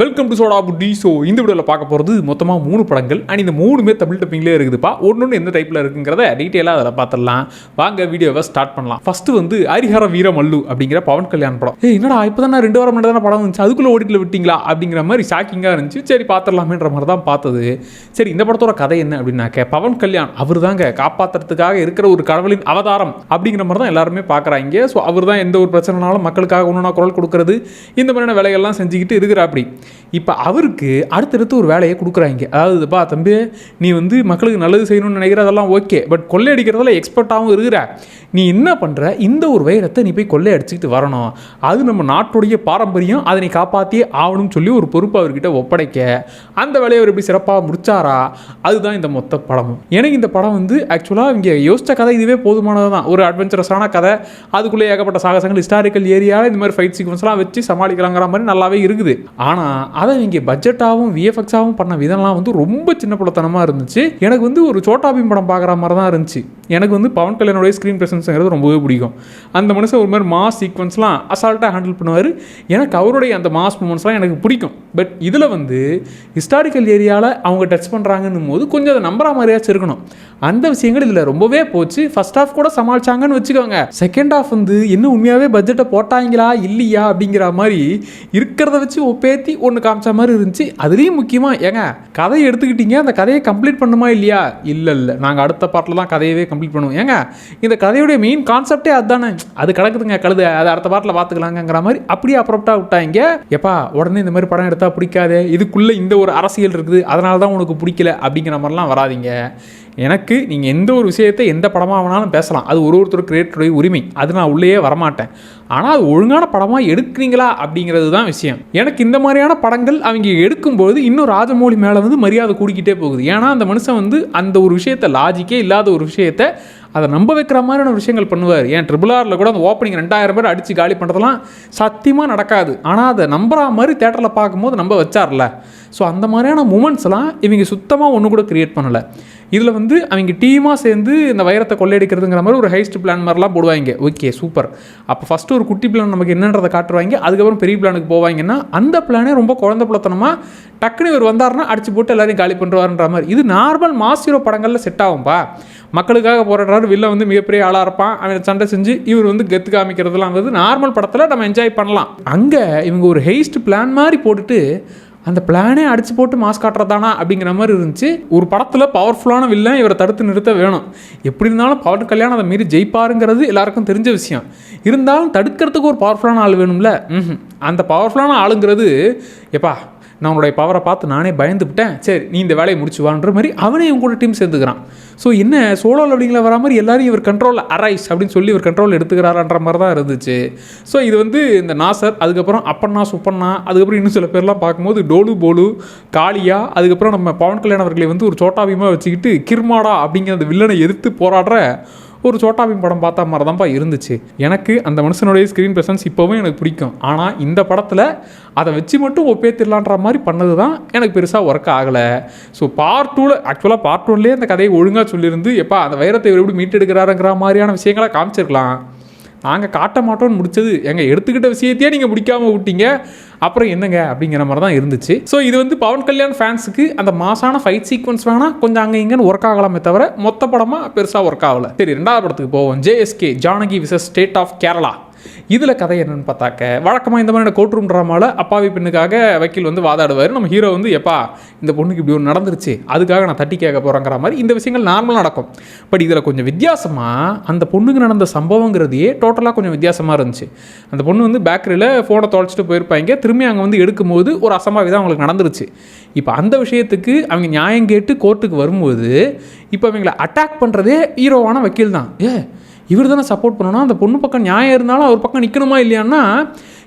Welcome to soda Putti so இந்த வீடியோவில் பார்க்க போகிறது மொத்தமாக மூணு படங்கள். அண்ட் இந்த மூணுமே தமிழ் டப்பிங்லேயே இருக்குதுப்பா. ஒன்று ஒன்று எந்த டைப்பில் இருக்குங்கிறத டீட்டெயிலாக அதில் பார்த்துடலாம். வாங்க வீடியோவை ஸ்டார்ட் பண்ணலாம். ஃபஸ்ட்டு வந்து ஹரிஹர வீரமல்லு அப்படிங்கிற பவன் கல்யாண் படம். ஏ என்னடா இப்போ தான் ரெண்டு வாரம் முன்னாடி தானே படம் வந்துச்சு. அதுக்குள்ளே ஓடிட்டில் விட்டிங்களா? அப்படிங்கிற மாதிரி ஷாக்கிங்காக இருந்துச்சு. சரி பார்த்துடலாமேன்ற மாதிரி தான் பார்த்தது. சரி இந்த படத்தோட கதை என்ன அப்படின்னாக்க பவன் கல்யாண் அவர் தாங்க காப்பாற்றுறதுக்காக இருக்கிற ஒரு கடவுளின் அவதாரம் அப்படிங்கிற மாதிரி தான் எல்லாருமே பார்க்குறாங்க. ஸோ அவர் தான் எந்த ஒரு பிரச்சனைனாலும் மக்களுக்காக ஒன்றுனா குரல் கொடுக்கறது. இந்த மாதிரியான வேலைகள்லாம் செஞ்சுக்கிட்டு இருக்கிற அப்படி இப்போ அவருக்கு அடுத்தடுத்து ஒரு வேலையை கொடுக்குறாங்க. அதாவது பா தம்பி நீ வந்து மக்களுக்கு நல்லது செய்யணும்னு நினைக்கிற அதெல்லாம் ஓகே பட் கொள்ளையடிக்கிறதுல எக்ஸ்பர்ட்டாகவும் இருக்கிற. நீ என்ன பண்ணுற இந்த ஒரு வைரத்தை நீ போய் கொள்ளையடிச்சிக்கிட்டு வரணும். அது நம்ம நாட்டுடைய பாரம்பரியம். அதை நீ காப்பாற்றியே ஆகணும்னு சொல்லி ஒரு பொறுப்பு அவர்கிட்ட ஒப்படைக்க. அந்த வேலையை அவர் எப்படி சிறப்பாக முடிச்சாரா? அதுதான் இந்த மொத்த படமும். எனக்கு இந்த படம் வந்து ஆக்சுவலாக இங்கே யோசித்த கதை இதுவே போதுமானது தான். ஒரு அட்வென்ச்சரஸான கதை. அதுக்குள்ளே ஏகப்பட்ட சாகசங்கள் ஹிஸ்டாரிக்கல் ஏரியாவில் இந்த மாதிரி ஃபைட் சீக்வன்ஸ்லாம் வச்சு சமாளிக்கலாங்கிற மாதிரி நல்லாவே இருக்குது. ஆனால் அதை இங்கே பட்ஜெட்டாகவும் விஎஃப்எக்ஸாகவும் பண்ண விதம்லாம் வந்து ரொம்ப சின்ன படத்தனமாக இருந்துச்சு. எனக்கு வந்து ஒரு சோட்டாபிம் படம் பார்க்குற மாதிரி தான் இருந்துச்சு. எனக்கு வந்து பவன் கல்யாணுடைய ஸ்க்ரீன் ப்ரெசன்ஸுங்கிறது ரொம்பவே பிடிக்கும். அந்த மனுஷன் ஒரு மாதிரி மாஸ் சீக்வன்ஸ்லாம் அசால்ட்டாக ஹேண்டில் பண்ணுவார். எனக்கு அவருடைய அந்த மாஸ் மூமெண்ட்ஸ்லாம் எனக்கு பிடிக்கும். பட் இதில் வந்து ஹிஸ்டாரிக்கல் ஏரியாவில் அவங்க டச் பண்ணுறாங்கன்னும் போது கொஞ்சம் அதை நம்புற மாதிரியாச்சும் இருக்கணும். அந்த விஷயங்கள் இதில் ரொம்பவே போச்சு. ஃபர்ஸ்ட் ஹாஃப் கூட சமாளிச்சாங்கன்னு வச்சுக்கோங்க. செகண்ட் ஹாஃப் வந்து இன்னும் உண்மையாகவே பட்ஜெட்டை போட்டாங்களா இல்லையா அப்படிங்கிற மாதிரி இருக்கிறத வச்சு ஒப்பேத்தி ஒன்று காமிச்ச மாதிரி இருந்துச்சு. அதுலேயும் முக்கியமாக ஏங்க கதையை எடுத்துக்கிட்டீங்க. அந்த கதையை கம்ப்ளீட் பண்ணுமா இல்லையா? இல்லை இல்லை. நாங்கள் அடுத்த பாட்டில் தான் கதையவே கம்ப்ளீட் பண்ணுவோம். ஏங்க இந்த கதையுடைய மெயின் கான்செப்டே அதுதானே அது கிடக்குதுங்க கழுது. அதை அடுத்த பாட்டில் பார்த்துக்கலாங்கிற மாதிரி அப்படியே அப்புறப்பட்டா விட்டாங்க. எப்பா உடனே இந்த மாதிரி படம் எடுத்தால் பிடிக்காதே? இதுக்குள்ளே இந்த ஒரு அரசியல் இருக்குது. அதனால தான் உனக்கு பிடிக்கல அப்படிங்கிற மாதிரிலாம் வராதீங்க. எனக்கு நீங்கள் எந்த ஒரு விஷயத்தை எந்த படமாக வேணாலும் பேசலாம். அது ஒரு ஒருத்தர் கிரியேட்டருடைய உரிமை. அது நான் உள்ளேயே வரமாட்டேன். ஆனால் அது ஒழுங்கான படமாக எடுக்கிறீங்களா அப்படிங்கிறது தான் விஷயம். எனக்கு இந்த மாதிரியான படங்கள் அவங்க எடுக்கும்போது இன்னும் ராஜமௌழி மேலே வந்து மரியாதை கூடிக்கிட்டே போகுது. ஏன்னா அந்த மனுஷன் வந்து அந்த ஒரு விஷயத்தை லாஜிக்கே இல்லாத ஒரு விஷயத்தை அதை நம்ப வைக்கிற மாதிரியான விஷயங்கள் பண்ணுவார். ஏன்? ட்ரிபிள் ஆரில் கூட அந்த ஓப்பனிங் ரெண்டாயிரம் பேர் அடித்து காலி பண்ணுறதெல்லாம் சத்தியமாக நடக்காது. ஆனால் அதை நம்புற மாதிரி தேட்டரில் பார்க்கும்போது நம்ப வச்சார்ல. ஸோ அந்த மாதிரியான மூமெண்ட்ஸ்லாம் இவங்க சுத்தமாக ஒன்று கூட க்ரியேட் பண்ணலை. இதில் வந்து அவங்க டீமாக சேர்ந்து இந்த வைரத்தை கொள்ளையடிக்கிறதுங்கிற மாதிரி ஒரு ஹைஸ்ட் பிளான் மாதிரிலாம் போடுவாங்க. ஓகே சூப்பர் அப்போ ஃபஸ்ட்டு ஒரு குட்டி பிளான் நமக்கு என்னன்றதை காட்டுவாங்க. அதுக்கப்புறம் பெரிய பிளானுக்கு போவாங்கன்னா அந்த பிளானே ரொம்ப குழந்த புலத்தனமாக டக்குனு இவர் வந்தாருன்னா அடிச்சு போட்டு எல்லாரையும் காலி பண்ணுறாருன்ற மாதிரி. இது நார்மல் மாஸ் ஹீரோ படங்களில் செட் ஆகும்பா. மக்களுக்காக போராடுறாரு வில்ல வந்து மிகப்பெரிய ஆளாக இருப்பான். அவன் சண்டை செஞ்சு இவர் வந்து கெத்து காமிக்கிறதுலாம் வந்து நார்மல் படத்தில் நம்ம என்ஜாய் பண்ணலாம். அங்கே இவங்க ஒரு ஹெய்ஸ்ட் பிளான் மாதிரி போட்டுட்டு அந்த பிளானே அடிச்சு போட்டு மாஸ் காட்டுறதானா அப்படிங்கிற மாதிரி இருந்துச்சு. ஒரு படத்தில் பவர்ஃபுல்லான வில்லன் இவரை தடுத்து நிறுத்த வேணும். எப்படி இருந்தாலும் பவர் கல்யாணம் அதை மீறி ஜெயிப்பாருங்கிறது எல்லாருக்கும் தெரிஞ்ச விஷயம். இருந்தாலும் தடுக்கிறதுக்கு ஒரு பவர்ஃபுல்லான ஆள் வேணும்ல? ம்ஹும். அந்த பவர்ஃபுல்லான ஆளுங்கிறது எப்பா நான் உன்னுடைய பவரை பார்த்து நானே பயந்துவிட்டேன் சரி நீ இந்த வேலையை முடிச்சுவான்ற மாதிரி அவனே இவங்க கூட டீம் சேர்ந்துக்கிறான். ஸோ என்ன சோலோ அப்படிங்கிற வர மாதிரி எல்லாரையும் இவர் கண்ட்ரோலில் அரைஸ் அப்படின்னு சொல்லி இவர் கண்ட்ரோல் எடுத்துக்கிறாரான்ற மாதிரி தான் இருந்துச்சு. ஸோ இது வந்து இந்த நாசர் அதுக்கப்புறம் அப்பண்ணா சுப்பண்ணா அதுக்கப்புறம் இன்னும் சில பேர்லாம் பார்க்கும்போது டோலு போலு காளியா அதுக்கப்புறம் நம்ம பவன் கல்யாண் அவர்களை வந்து ஒரு சோட்டாபியமாக வச்சுக்கிட்டு கிர்மாடா அப்படிங்கிற அந்த வில்லனை எதிர்த்து போராடுற ஒரு சோட்டாபிம் படம் பார்த்த மாதிரி தான்ப்பா இருந்துச்சு. எனக்கு அந்த மனுஷனுடைய ஸ்க்ரீன் ப்ரெசன்ஸ் இப்போவும் எனக்கு பிடிக்கும். ஆனால் இந்த படத்தில் அதை வச்சு மட்டும் ஒப்பேத்திடலான்ற மாதிரி பண்ணது தான் எனக்கு பெருசாக ஒர்க் ஆகலை. ஸோ பார்ட் டூவில் ஆக்சுவலாக பார்ட் டூலேயே அந்த கதையை ஒழுங்காக சொல்லியிருந்து எப்பா அந்த வைரத்தை எப்படி மீட்டெடுக்கிறாருங்கிற மாதிரியான விஷயங்களை காமிச்சிருக்கலாம். நாங்கள் காட்ட மாட்டோம்னு முடிச்சது. எங்கள் எடுத்துக்கிட்ட விஷயத்தையே நீங்கள் பிடிக்காம விட்டீங்க. அப்புறம் என்னங்க? அப்படிங்கிற மாதிரி தான் இருந்துச்சு. ஸோ இது வந்து பவன் கல்யாண் ஃபேன்ஸுக்கு அந்த மாசான ஃபைட் சீக்வன்ஸ் வேணால் கொஞ்சம் அங்கே இங்கேன்னு ஒர்க் ஆகலாமே தவிர மொத்த படமாக பெருசாக ஒர்க் ஆகலை. சரி ரெண்டாவது படத்துக்கு போவோம். JSK Janaki versus state of Kerala இதில் கதை என்னென்னு பார்த்தாக்க வழக்கமாக இந்த மாதிரி கோர்ட் ரூம் ட்ராமாவில் அப்பாவி பெண்ணுக்காக வக்கீல் வந்து வாதாடுவார். நம்ம ஹீரோ வந்து எப்பா இந்த பொண்ணுக்கு இப்படி ஒன்று நடந்துருச்சு. அதுக்காக நான் தட்டி கேட்க போகிறேங்கிற மாதிரி இந்த விஷயங்கள் நார்மலாக நடக்கும். பட் இதில் கொஞ்சம் வித்தியாசமாக அந்த பொண்ணுக்கு நடந்த சம்பவங்கிறதையே டோட்டலாக கொஞ்சம் வித்தியாசமாக இருந்துச்சு. அந்த பொண்ணு வந்து பேக்கரியில் ஃபோனை தொலைச்சிட்டு போயிருப்பாங்க. திரும்பி அங்கே வந்து எடுக்கும்போது ஒரு அசம்பாவிதம் அவங்களுக்கு நடந்துருச்சு. இப்போ அந்த விஷயத்துக்கு அவங்க நியாயம் கேட்டு கோர்ட்டுக்கு வரும்போது இப்போ அவங்கள அட்டாக் பண்ணுறதே ஹீரோவான வக்கீல் தான். ஏ இவர் தானே சப்போர்ட் பண்ணணும்? அந்த பொண்ணு பக்கம் நியாயம் இருந்தாலும் அவர் பக்கம் நிற்கணுமா இல்லையான்னா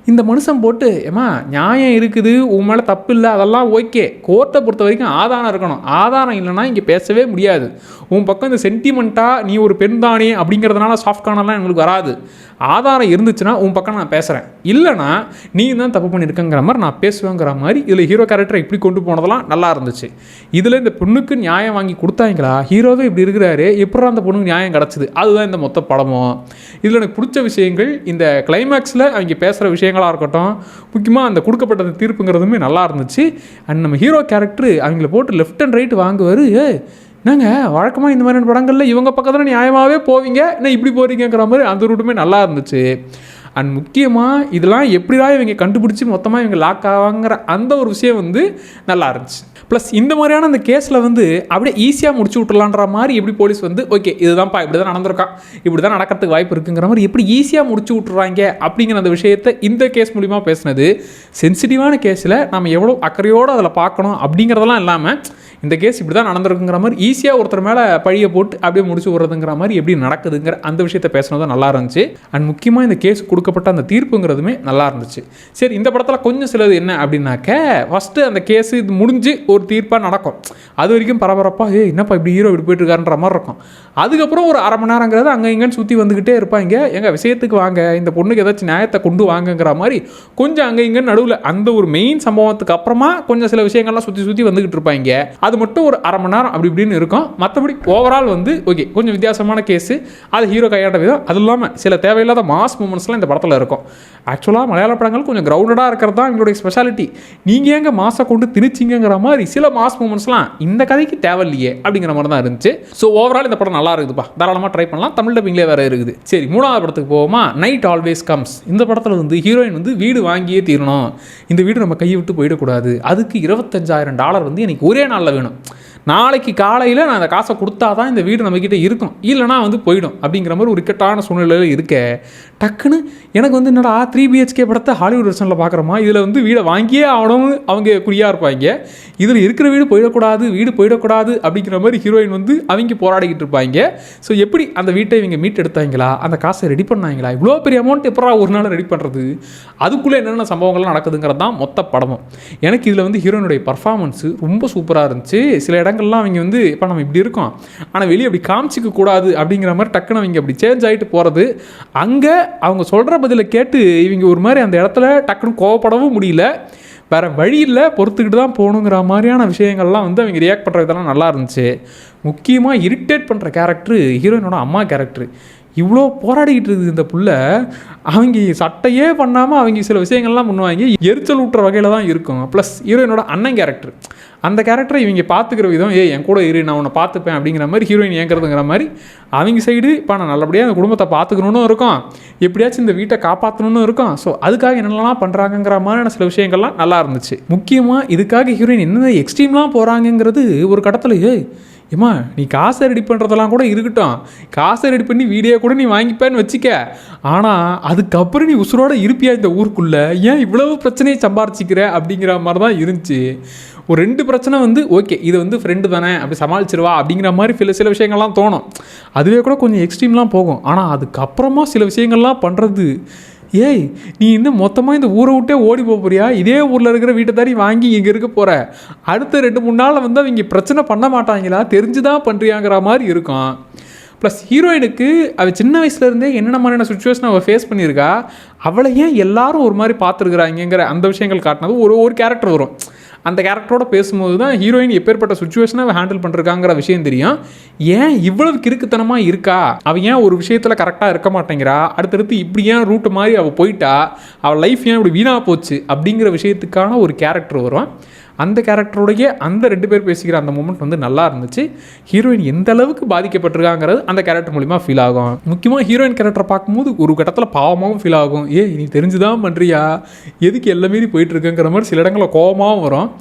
இந்த மனுஷன் போட்டு ஏமா நியாயம் இருக்குது உன் மேலே தப்பு இல்லை அதெல்லாம் ஓகே. கோர்ட்டை பொறுத்த வரைக்கும் ஆதாரம் இருக்கணும். ஆதாரம் இல்லைன்னா இங்கே பேசவே முடியாது. உன் பக்கம் இந்த சென்டிமெண்ட்டாக நீ ஒரு பெண் தானே அப்படிங்கிறதுனால சாஃப்ட் கார்னர்லாம் எங்களுக்கு வராது. ஆதாரம் இருந்துச்சுன்னா உன் பக்கம் நான் பேசுகிறேன் இல்லைனா நீ தான் தப்பு பண்ணியிருக்கங்கிற மாதிரி நான் பேசுவேங்கிற மாதிரி இதில் ஹீரோ கேரக்டரை இப்படி கொண்டு போனதெல்லாம் நல்லா இருந்துச்சு. இதில் இந்த பொண்ணுக்கு நியாயம் வாங்கி கொடுத்தாங்களா? ஹீரோவே இப்படி இருக்கிறாரு. எப்படி அந்த பொண்ணுக்கு நியாயம் கிடச்சிது? அதுதான் இந்த மொத்த படமும். இதில் எனக்கு பிடிச்ச விஷயங்கள் இந்த கிளைமேக்ஸில் அவங்க பேசுகிற விஷயங்களாக இருக்கட்டும் முக்கியமாக அந்த கொடுக்கப்பட்ட தீர்ப்புங்கிறதுமே நல்லா இருந்துச்சு. அண்ட் நம்ம ஹீரோ கேரக்டர் அவங்கள போட்டு லெஃப்ட் அண்ட் ரைட் வாங்குவார். நாங்கள் என்னங்க வழக்கமாக இந்த மாதிரியான படங்களில் இவங்க பக்கத்தில் நியாயமாகவே போவீங்க? என்ன இப்படி போகிறீங்கிற மாதிரி அந்த ரூட்டுமே நல்லா இருந்துச்சு. அண்ட் முக்கியமாக இதெல்லாம் எப்படிதான் இவங்க கண்டுபிடிச்சி மொத்தமாக இவங்க லாக் ஆவாங்கிற அந்த ஒரு விஷயம் வந்து நல்லா இருந்துச்சு. ப்ளஸ் இந்த மாதிரியான அந்த கேஸில் வந்து அப்படியே ஈஸியாக முடிச்சு விட்டுலான்ற மாதிரி எப்படி போலீஸ் வந்து ஓகே இதுதான்ப்பா இப்படி தான் நடந்திருக்கான் இப்படி தான் நடக்கிறதுக்கு வாய்ப்பு இருக்குங்கிற மாதிரி எப்படி ஈஸியாக முடிச்சு விட்டுறாங்க அப்படிங்கிற அந்த விஷயத்தை இந்த கேஸ் மூலிமா பேசுனது. சென்சிட்டிவான கேஸில் நம்ம எவ்வளோ அக்கறையோடு அதில் பார்க்கணும் அப்படிங்கிறதெல்லாம் இல்லாமல் இந்த கேஸ் இப்படி தான் நடந்திருக்குங்கிற மாதிரி ஈஸியாக ஒருத்தர் மேலே பழியை போட்டு அப்படியே முடிச்சு விட்றதுங்கிற மாதிரி எப்படி நடக்குதுங்கிற அந்த விஷயத்த பேசினதும் நல்லா இருந்துச்சு. அண்ட் முக்கியமாக இந்த கேஸ் கொடுக்கப்பட்ட அந்த தீர்ப்புங்கிறதுமே நல்லா இருந்துச்சு. சரி இந்த படத்தில் கொஞ்சம் சிலது என்ன அப்படின்னாக்க ஃபஸ்ட்டு அந்த கேஸ் இது முடிஞ்சு ஒரு தீர்ப்பாக நடக்கும். அது வரைக்கும் பரபரப்பாக ஏய் என்னப்பா இப்படி ஹீரோ இப்படி போயிட்டுருக்காருன்ற மாதிரி இருக்கும். அதுக்கப்புறம் ஒரு அரை மணி நேரங்கிறது அங்கே இங்கேன்னு சுற்றி வந்துக்கிட்டே இருப்பாங்க. எங்கள் விஷயத்துக்கு வாங்க. இந்த பொண்ணுக்கு ஏதாச்சும் நியாயத்தை கொண்டு வாங்கங்கிற மாதிரி கொஞ்சம் அங்கே இங்கே நடுவில் அந்த ஒரு மெயின் சம்பவத்துக்கு அப்புறமா கொஞ்சம் சில விஷயங்கள்லாம் சுற்றி சுற்றி வந்துக்கிட்டு இருப்பாங்க. அது மட்டும் ஒரு அரை மணி நேரம் அப்படி இப்படின்னு இருக்கும். மற்றபடி ஓவரால் வந்து ஓகே கொஞ்சம் வித்தியாசமான கேஸு அது ஹீரோ கையாட்ட விதம். அது இல்லாமல் சில தேவையில்லாத மாஸ் மூமெண்ட்ஸ்லாம் இந்த படத்தில் இருக்கும். ஆக்சுவலாக மலையாள படங்கள் கொஞ்சம் க்ரௌண்டடாக இருக்கிறது தான் எங்களுடைய ஸ்பெஷாலிட்டி நீங்கள் எங்கே மாசை கொண்டு திணிச்சிங்கிற மாதிரி சில மாஸ் மூமெண்ட்ஸ்லாம் இந்த கதைக்கு தேவையில்லையே அப்படிங்கிற மாதிரி தான் இருந்துச்சு. ஸோ ஓவரால் இந்த படம் நல்லா இருக்குதுப்பா. தாராளமாக ட்ரை பண்ணலாம். தமிழ் டப்பிங்லேயே வேறு இருக்குது. சரி மூணாவது படத்துக்கு போவோமா? நைட் ஆல்வேஸ் கம்ஸ் இந்த படத்தில் வந்து ஹீரோயின் வந்து வீடு வாங்கியே தீரணும். இந்த வீடு நம்ம கையை விட்டு போயிடக்கூடாது. அதுக்கு இருபத்தஞ்சாயிரம் டாலர் வந்து எனக்கு ஒரே நாளில் வேணும். நாளைக்கு காலையில் நான் அந்த காசை கொடுத்தா தான் இந்த வீடு நம்மக்கிட்ட இருக்கும் இல்லைனா வந்து போயிடும். அப்படிங்கிற மாதிரி ஒரு இக்கட்டான சூழ்நிலையில் இருக்க டக்குன்னு எனக்கு வந்து என்னடா த்ரீ பிஹெச்கே படத்தை ஹாலிவுட் வெர்ஷனில் பார்க்குறோமா? இதில் வந்து வீடை வாங்கியே ஆகணும்னு அவங்க குறியாக இருப்பாங்க. இதில் இருக்கிற வீடு போயிடக்கூடாது வீடு போயிடக்கூடாது அப்படிங்கிற மாதிரி ஹீரோயின் வந்து அவங்க போராடிக்கிட்டு இருப்பாங்க. ஸோ எப்படி அந்த வீட்டை இவங்க மீட் எடுத்தாங்களா அந்த காசை ரெடி பண்ணாங்களா? இவ்வளோ பெரிய அமௌண்ட் எப்போ ஒரு நாள் ரெடி பண்ணுறது அதுக்குள்ளே என்னென்ன சம்பவங்கள்லாம் நடக்குதுங்கிறது தான் மொத்த படமும். எனக்கு இதில் வந்து ஹீரோயினுடைய பர்ஃபார்மன்ஸு ரொம்ப சூப்பராக இருந்துச்சு. சில இடம் இடங்கள்லாம் அவங்க வந்து இப்போ நம்ம இப்படி இருக்கோம். ஆனால் வெளியே அப்படி காமிச்சிக்க கூடாது. அப்படிங்கிற மாதிரி டக்குன்னு அவங்க அப்படி சேஞ்ச் ஆகிட்டு போகிறது அங்கே அவங்க சொல்கிற பதிலை கேட்டு இவங்க ஒரு மாதிரி அந்த இடத்துல டக்குன்னு கோவப்படவும் முடியல. வேறு வழியில் பொறுத்துக்கிட்டு தான் போகணுங்கிற மாதிரியான விஷயங்கள்லாம் வந்து அவங்க ரியாக்ட் பண்ணுற இதெல்லாம் நல்லா இருந்துச்சு. முக்கியமாக இரிட்டேட் பண்ணுற கேரக்டரு ஹீரோயினோட அம்மா கேரக்டரு இவ்வளோ போராடிக்கிட்டு இருக்குது இந்த புள்ள. அவங்க சட்டையே பண்ணாமல் அவங்க சில விஷயங்கள்லாம் பண்ணுவாங்க. எரிச்சல் ஊட்டுற வகையில் தான் இருக்கும். ப்ளஸ் ஹீரோயினோட அண்ணன் கேரக்டர் அந்த கேரக்டரை இவங்க பார்த்துக்கிற விதம் ஏ என் கூட இரு நான் உன்னை பார்த்துப்பேன் அப்படிங்கிற மாதிரி ஹீரோயின் ஏங்கிறதுங்கிற மாதிரி அவங்க சைடு இப்போ நான் நல்லபடியாக அந்த குடும்பத்தை பார்த்துக்கணுன்னு இருக்கும். எப்படியாச்சும் இந்த வீட்டை காப்பாற்றணும்னு இருக்கும். ஸோ அதுக்காக என்னென்னலாம் பண்ணுறாங்கங்கிற மாதிரியான சில விஷயங்கள்லாம் நல்லா இருந்துச்சு. முக்கியமாக இதுக்காக ஹீரோயின் என்னென்ன எக்ஸ்ட்ரீம்லாம் போகிறாங்கங்கிறது ஒரு கடத்தில் ஏய் ஏம்மா நீ காசை ரெடி பண்ணுறதெல்லாம் கூட இருக்கட்டும். காசை ரெடி பண்ணி வீடியோ கூட நீ வாங்கிப்பேன்னு வச்சுக்க. ஆனால் அதுக்கப்புறம் நீ உசுரோட இருப்பியா இந்த ஊருக்குள்ளே? ஏன் இவ்வளவு பிரச்சனையை சம்பாரிச்சிக்கிற? அப்படிங்கிற மாதிரி தான் இருந்துச்சு. ஒரு ரெண்டு பிரச்சனை வந்து ஓகே இது வந்து ஃப்ரெண்டு தானே அப்படி சமாளிச்சிருவா அப்படிங்கிற மாதிரி சில சில விஷயங்கள்லாம் தோணும். அதுவே கூட கொஞ்சம் எக்ஸ்ட்ரீம்லாம் போகும். ஆனால் அதுக்கப்புறமா சில விஷயங்கள்லாம் பண்ணுறது ஏய் நீ இன்னும் மொத்தமாக இந்த ஊரை விட்டே ஓடி போக போறியா? இதே ஊரில் இருக்கிற வீட்டை தாரி வாங்கி இங்கே இருக்க போகிற அடுத்த ரெண்டு மூணு நாளில் வந்து அவங்க பிரச்சனை பண்ண மாட்டாங்களா? தெரிஞ்சு தான் பண்ணுறியாங்கிற மாதிரி இருக்கும் ப்ளஸ் ஹீரோயினுக்கு அவள் சின்ன வயசுலேருந்தே என்னென்ன மாதிரியான சுச்சுவேஷன் அவள் ஃபேஸ் பண்ணியிருக்கா? அவளை ஏன் எல்லாரும் ஒரு மாதிரி பார்த்துருக்குறாங்கிற அந்த விஷயங்கள் காட்டினது ஒரு ஒரு கேரக்டர் வரும். அந்த கேரக்டரோட பேசும்போது தான் ஹீரோயின் எப்பேற்பட்ட சுச்சுவேஷனை அவள் ஹேண்டில் பண்ணிருக்காங்கிற விஷயம் தெரியும். ஏன் இவ்வளவு கிறுக்குத்தனமாக இருக்கா? அவள் ஏன் ஒரு விஷயத்தில் கரெக்டாக இருக்க மாட்டேங்கிறா? அடுத்தடுத்து இப்படி ஏன் ரூட்டு மாதிரி அவள் போயிட்டா? அவள் லைஃப் ஏன் இப்படி வீணாக போச்சு? அப்படிங்கிற விஷயத்துக்கான ஒரு கேரக்டர் வரும். அந்த கேரக்டருடைய அந்த ரெண்டு பேர் பேசிக்கிற அந்த மூமெண்ட் வந்து நல்லா இருந்துச்சு. ஹீரோயின் எந்த அளவுக்கு பாதிக்கப்பட்டிருக்காங்கிறது அந்த கேரக்டர் மூலிமா ஃபீல் ஆகும். முக்கியமாக ஹீரோயின் கேரக்டரை பார்க்கும்போது ஒரு கட்டத்தில் பாவமாகவும் ஃபீல் ஆகும். ஏ நீ தெரிஞ்சுதான் பண்ணுறியா எதுக்கு எல்லாம் மீறி போயிட்டு இருக்குங்கிற மாதிரி சில இடங்களில் கோபமாகவும் வரும்.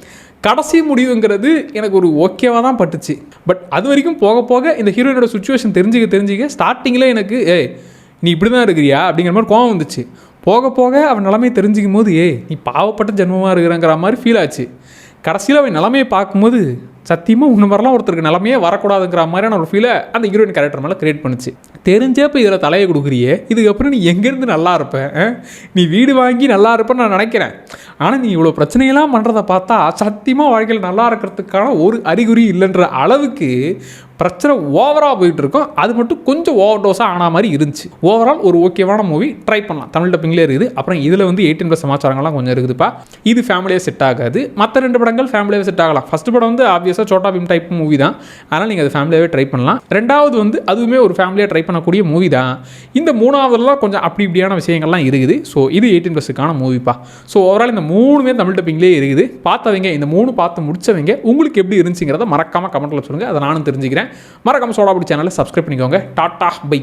கடைசி முடிவுங்கிறது எனக்கு ஒரு ஓகேவாக தான் பட்டுச்சு. பட் அது வரைக்கும் போக போக இந்த ஹீரோயினோட சுச்சுவேஷன் தெரிஞ்சுக்க தெரிஞ்சுக்க ஸ்டார்டிங்கில் எனக்கு ஏய் நீ இப்படி தான் இருக்கிறியா? அப்படிங்கிற மாதிரி கோவம் வந்துச்சு. போக போக அவன் நிலமையை தெரிஞ்சிக்கும் போது ஏய் நீ பாவப்பட்ட ஜென்மமாக இருக்கிறங்கிற மாதிரி ஃபீல் ஆச்சு. கடைசியில் அவன் நிலமையை பார்க்கும்போது சத்தியமாக உன்ன மாதிரிலாம் ஒருத்தருக்கு நிலமையே வரக்கூடாதுங்கிற மாதிரியான ஒரு ஃபீலை அந்த ஹீரோயின் கேரக்டர் மேலே கிரியேட் பண்ணுச்சு. தெரிஞ்சே இப்போ இதில் தலையை கொடுக்குறியே இதுக்கப்புறம் நீ எங்கேருந்து நல்லா இருப்பேன் நீ வீடு வாங்கி நல்லா இருப்பேன்னு நான் நினைக்கிறேன். ஆனால் நீ இவ்வளோ பிரச்சனையெல்லாம் பண்ணுறத பார்த்தா சத்தியமாக வாழ்க்கையில் நல்லா இருக்கிறதுக்கான ஒரு அறிகுறி இல்லைன்ற அளவுக்கு பிரச்சனை ஓவராக போயிட்டு இருக்கும் அது மட்டும் கொஞ்சம் ஓவர் டோஸாக ஆன மாதிரி இருந்துச்சு. ஓவரால் ஒரு ஓகேவான மூவி ட்ரை பண்ணலாம். தமிழ் டப்பிங்லேயே இருக்குது. அப்புறம் இதில் வந்து எயிட்டீன் ப்ளஸ் சமாச்சாரங்கள்லாம் கொஞ்சம் இருக்குதுப்பா. இது ஃபேமிலியாக செட் ஆகாது. மற்ற ரெண்டு படங்கள் ஃபேமிலியாக செட் ஆகலாம். ஃபர்ஸ்ட் படம் வந்து ஆப்வியஸாக சோட்டா பீம் டைப் மூவி தான். அதனால் நீங்கள் அது ஃபேமிலியாகவே ட்ரை பண்ணலாம். ரெண்டாவது வந்து அதுவுமே ஒரு ஃபேமிலியாக ட்ரை பண்ணக்கூடிய மூவி தான். இந்த மூணாவதுலாம் கொஞ்சம் அப்படி இப்படியான விஷயங்கள்லாம் இருக்குது. ஸோ இது எயிட்டீன் ப்ளஸுக்கான மூவிப்பா ஸோ ஓவரால் இந்த மூணுமே தமிழ் டப்பிங்லேயே இருக்குது. பார்த்தவங்க இந்த மூணு பார்த்து முடிச்சவங்க உங்களுக்கு எப்படி இருந்துச்சுங்கிறத மறக்காமல் கமெண்ட்டில் சொல்லுங்கள் அதை நானும் தெரிஞ்சுக்கிறேன். மறக்காமல் சோடா பிடி சேனலை சப்ஸ்கிரைப் பண்ணிக்கோங்க. Tata bye.